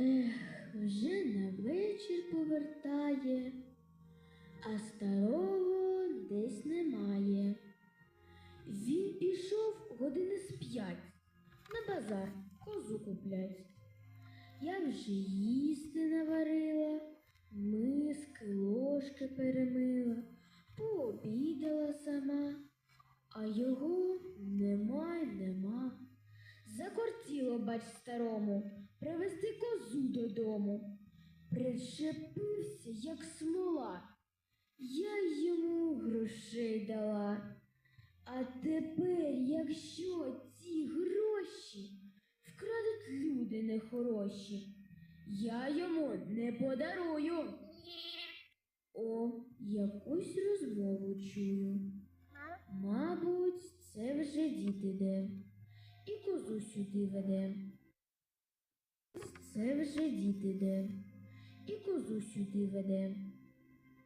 Ех, вже на вечір повертає, а старого десь немає. Він пішов години з п'ять на базар козу куплять. Я вже їсти наварила, миски, ложки перемила, пообідала сама, а його Закортіло, бач старому, привезти козу додому. Причепився, як смола. Я йому грошей дала. А тепер, якщо ці гроші вкрадуть люди нехороші, я йому не подарую. О, якусь розмову чую. Мабуть, це вже дід іде козу сюди веде. Це вже дід іде і козу сюди веде.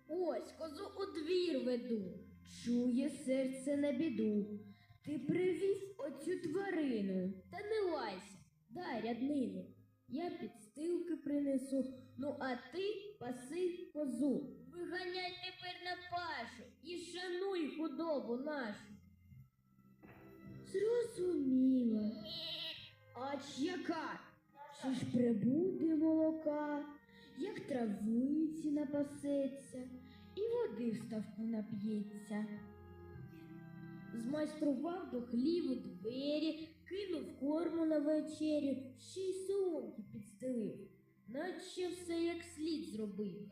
Ось козу у двір веду, чує серце на біду. Ти привів оцю тварину, та не лайся, дай ряднину. Я підстилки принесу, ну а ти паси козу. Виганяй тепер на пашу і шануй худобу нашу. Зрозуміла. Ач яка? Чи ж прибуде молока, як травиці напасеться, і води в ставку нап'ється. Змайстрував до хліву двері, кинув корму на вечерю, ще й соломки підстелив, наче все як слід зробив.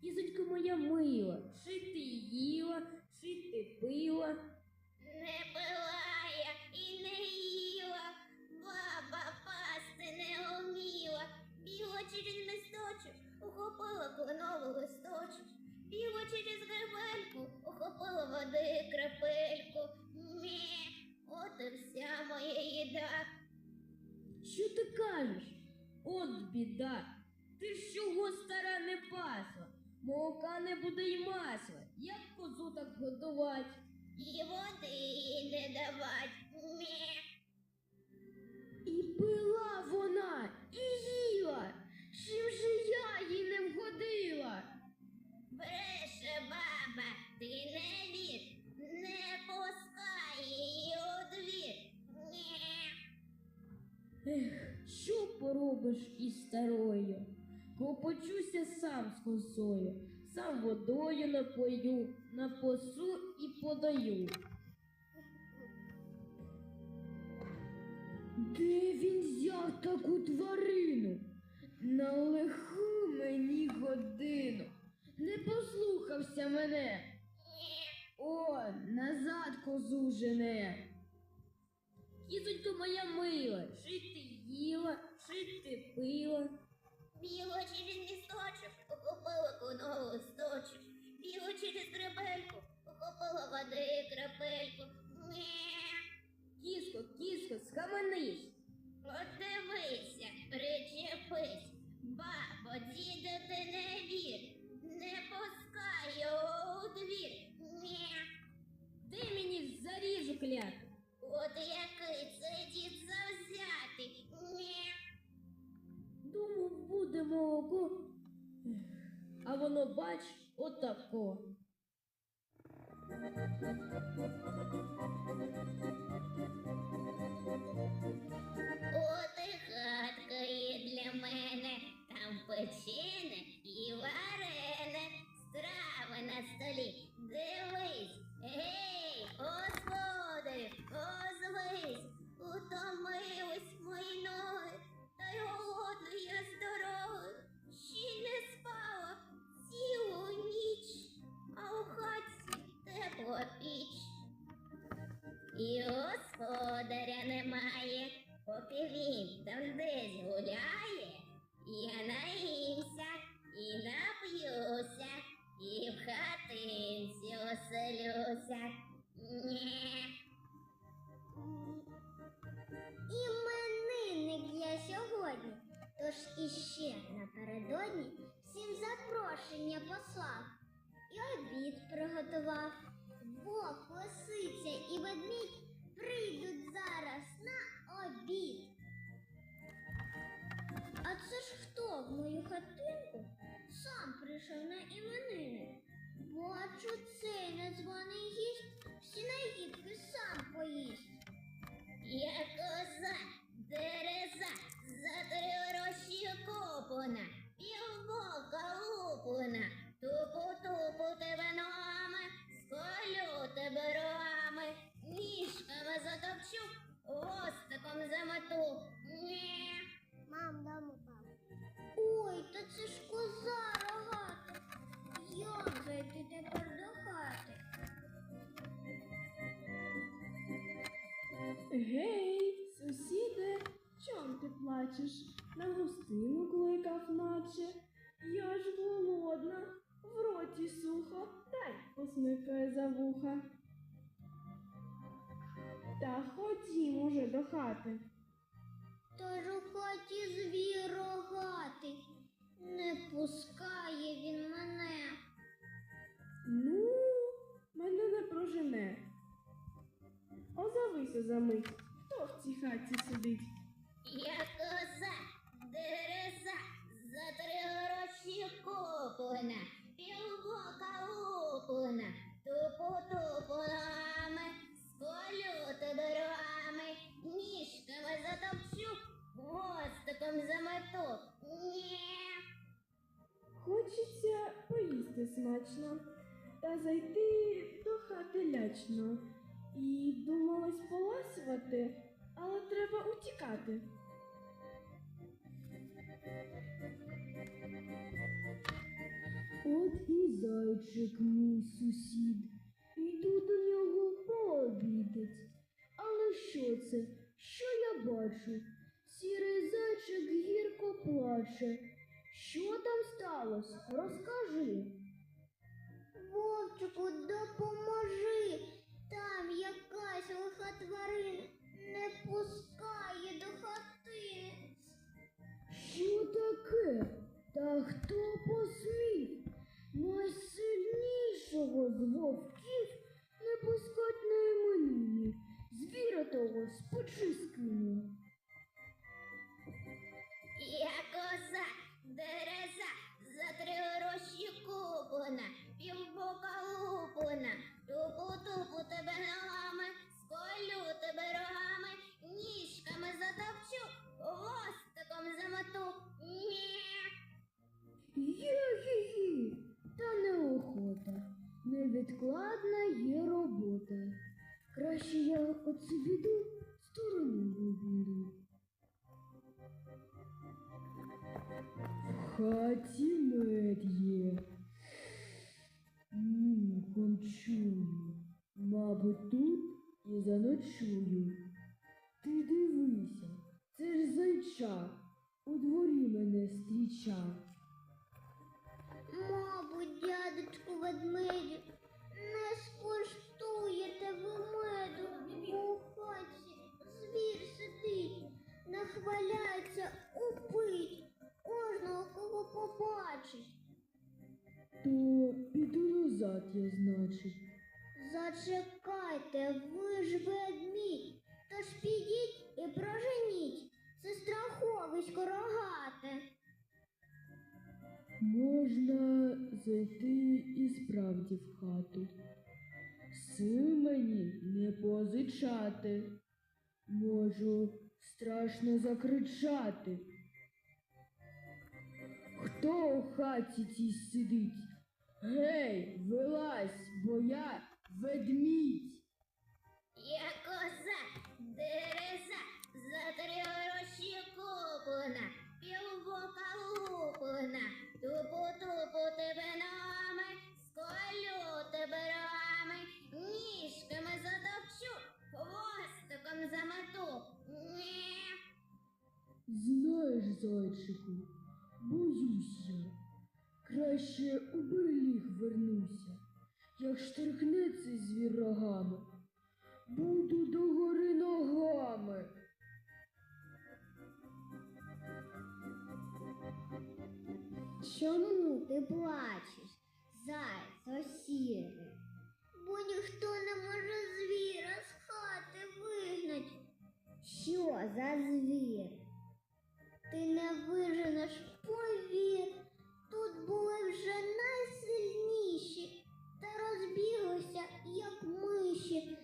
Кізонька моя мила, чи ти їла, чи ти пила. Не пила листочок, бігла через гребельку, ухопила води крапельку. Мє, от і вся моя їда. Що ти кажеш? От біда. Ти ж чого стара не пасла? Молока не буде й масла. Як козу так годувати? І води не давать. Мє. І пила вона, і ти не вір, не пускай її у двір. Ні. Ех, що поробиш із старою? Клопочуся сам з косою, сам водою напою, напосу і подаю. Де він взяв таку тварину? На лиху мені годину. Не послухався мене. О, назад козу жене. Кізонька моя мила, чи ти їла, чи ти пила. Біло через місточок, охопила конову листочок. Біло через гребельку, охопила води крапельку. Кіско, кіско, схаменись. От дивися, причепись. Бабо, діда, ти не вір, заріжу. От який це дід завзятий. Ні. Думав, буде молоко. Ех, А воно, бач, отако. От і хатка є для мене, там печене і варене, страви на столі. І в хатинці оселюся. Нє. Іменинник я сьогодні, тож іще напередодні всім запрошення послав і обід приготував. Вовк, лисиця і ведмідь прийшов на іменини. Бачу, цей незваний гість всі наїдки Гей, сусіде, чом ти плачеш? На гостину кликав наче. Я ж голодна, в роті сухо, дай посмикає за вуха. Та ходім уже до хати. Тож у хаті звір рогатий. Не пускає він мене. Ну, мене не прожене. Озовися за мить, цій хаті сидить? Я коза, дереза, за три гроші купана, півбока лупана, тупу-тупу ногами, сколю тебе рогами, ніжками затопчу, хвостиком замету. Ні. Хочеться поїсти смачно та зайти до хати лячно. І думалось поласувати, але треба утікати. От і зайчик мій сусід. Йду до нього пообідать. Але що це? Що я бачу? Сірий зайчик гірко плаче. Що там сталося? Розкажи. Вовчику, допоможи. Там якась лиха тварина оцю біду стороною обійду. В хаті мед є. Нюхом чую. Мабуть, тут і заночую. Ти дивися, це ж зайча. У дворі мене стріча. Зайти і справді в хату. Сил мені не позичати. Можу страшно закричати. Хто у хаті цій сидить? Гей, вилазь, бо я ведмідь. Я коза, дереза, за три гроші купана, півбока лупана, тупу-тупу тебе ногами, сколю тебе рогами, ніжками затопчу, хвостиком замету. Ні. Знаєш, зайчику, боюсь я. Краще у берліг вернуся. Як штрихне цей звір рогами, буду догори ногами. Чому ти плачеш, зайце осіри? Бо ніхто не може звіра з хати вигнати. Що за звір? Ти не виженеш, повір. Тут були вже найсильніші та розбіглися, як миші.